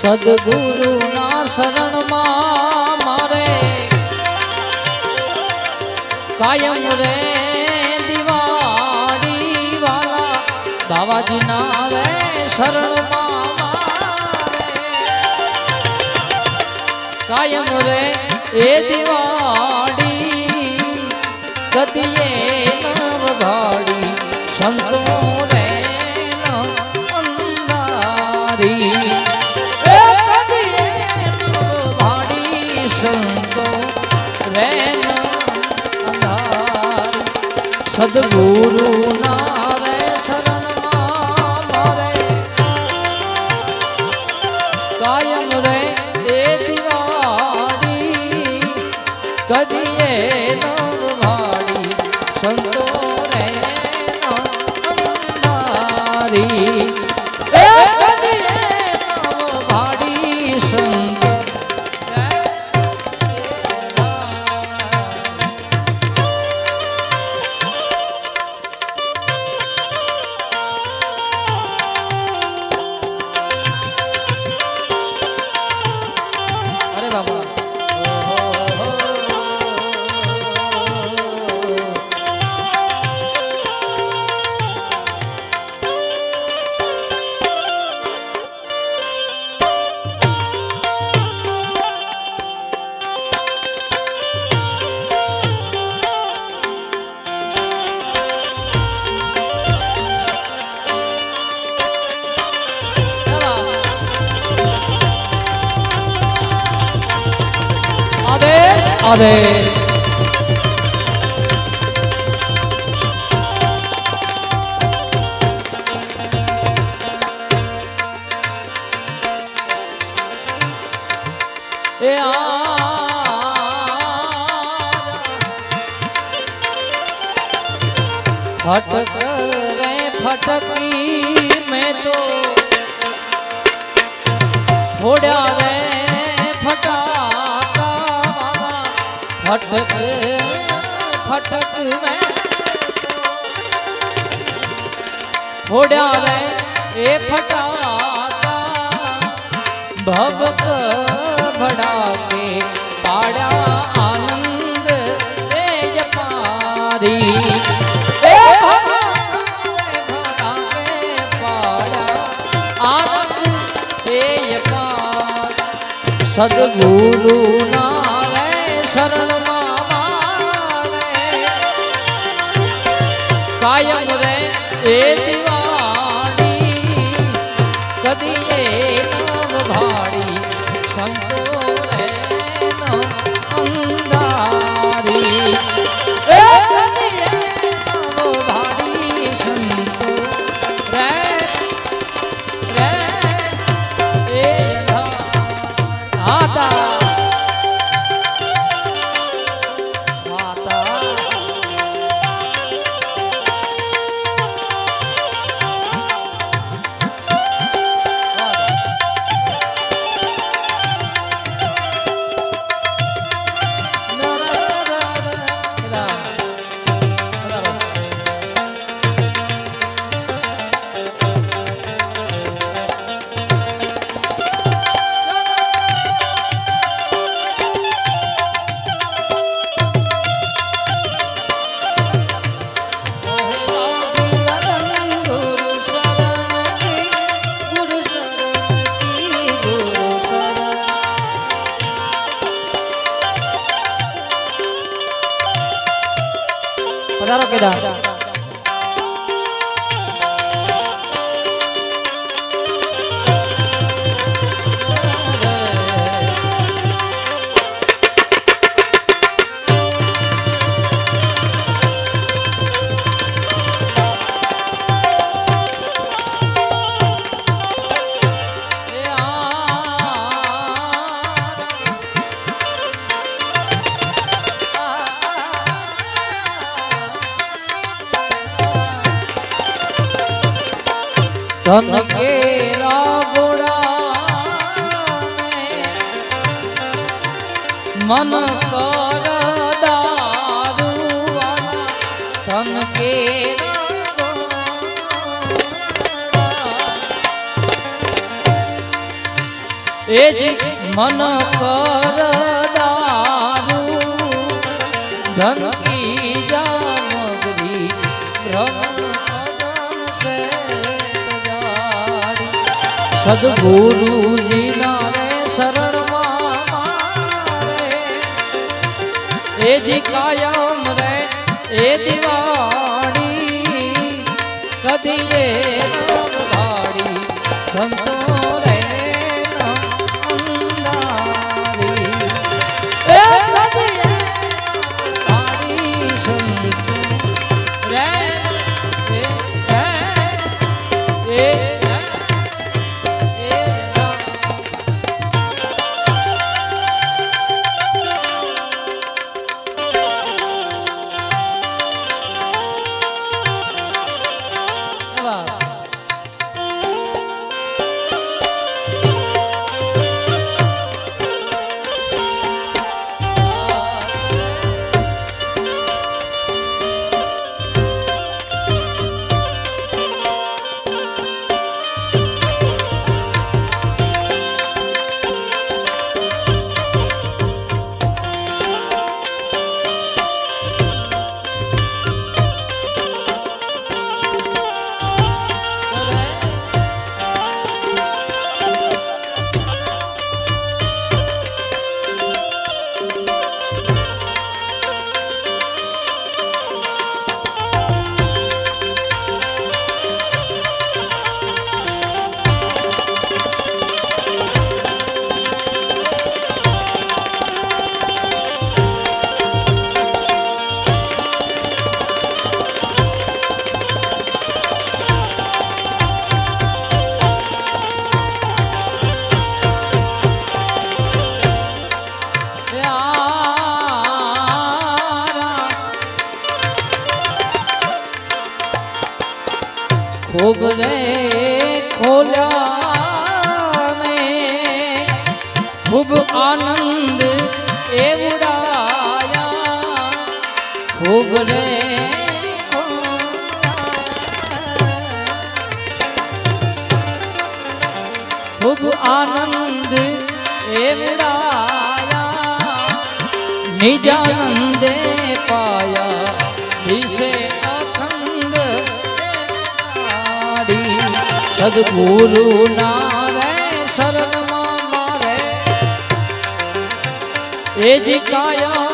સદગુરુના શરણમાં મારે કાયમ રે દિવાળી વાલા બાવાજીના રે શરણમાં કાયમ રે એ દિવાળી કદીએ સદગુરુ आवे फटक रे फटकी मैं तो। छोड़ा वे फटक फटक में फोड़ा में ए फटाता भगत भड़ा के पाड़ा। आनंद तेज पारी सदगुरु नारायण शरण રે એ દિવાળી કદીએ પધારો કેદાર ધન કે મન કર દારૂ ધન કે એ જ મન કર દારૂ ધન સદગુરુજીના રે શરણમાં એ જી કાયમ રે એ દિવાળી. કદી એ સંતો રે. ખૂબ રે ખોલા ખૂબ આનંદ એવડાયા. ખૂબ રે ખૂબ આનંદ એવડાયા. નિજાનંદે પાયા. सदगुरु नारे शरण मारे। ए जी काया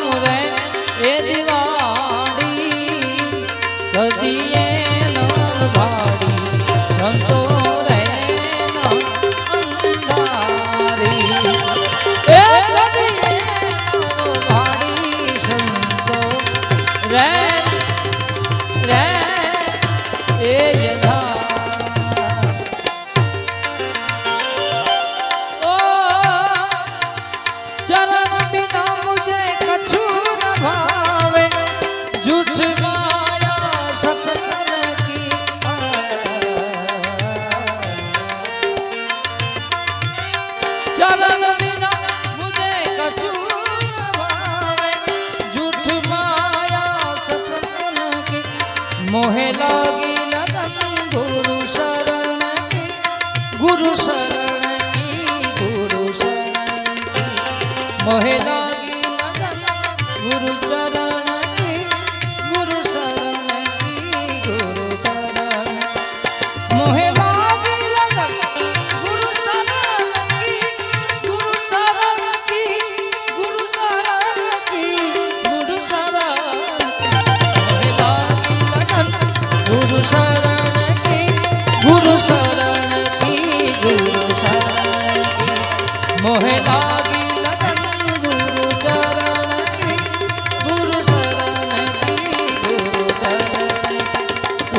મોહે લાગી લગન ગુરુ શરણ ગુરુ શરણ ગુરુ શરણ મોહે લાગી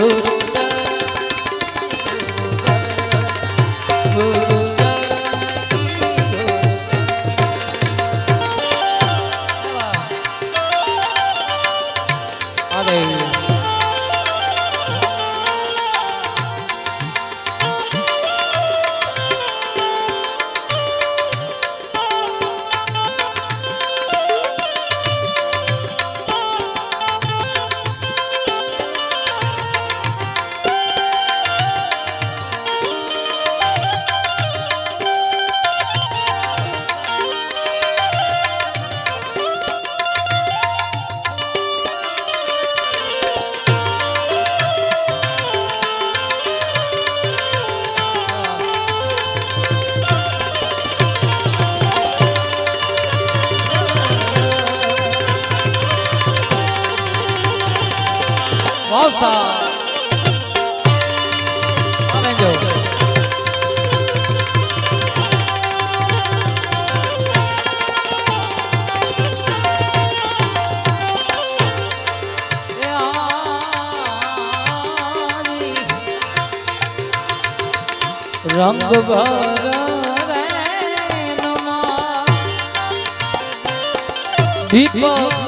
Oh. અવસ્થા આવે જો રંગ ભર દીપક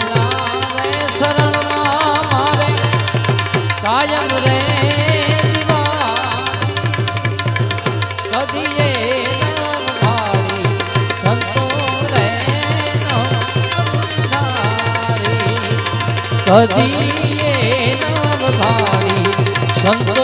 કદીએ નામ ભાળી સંતો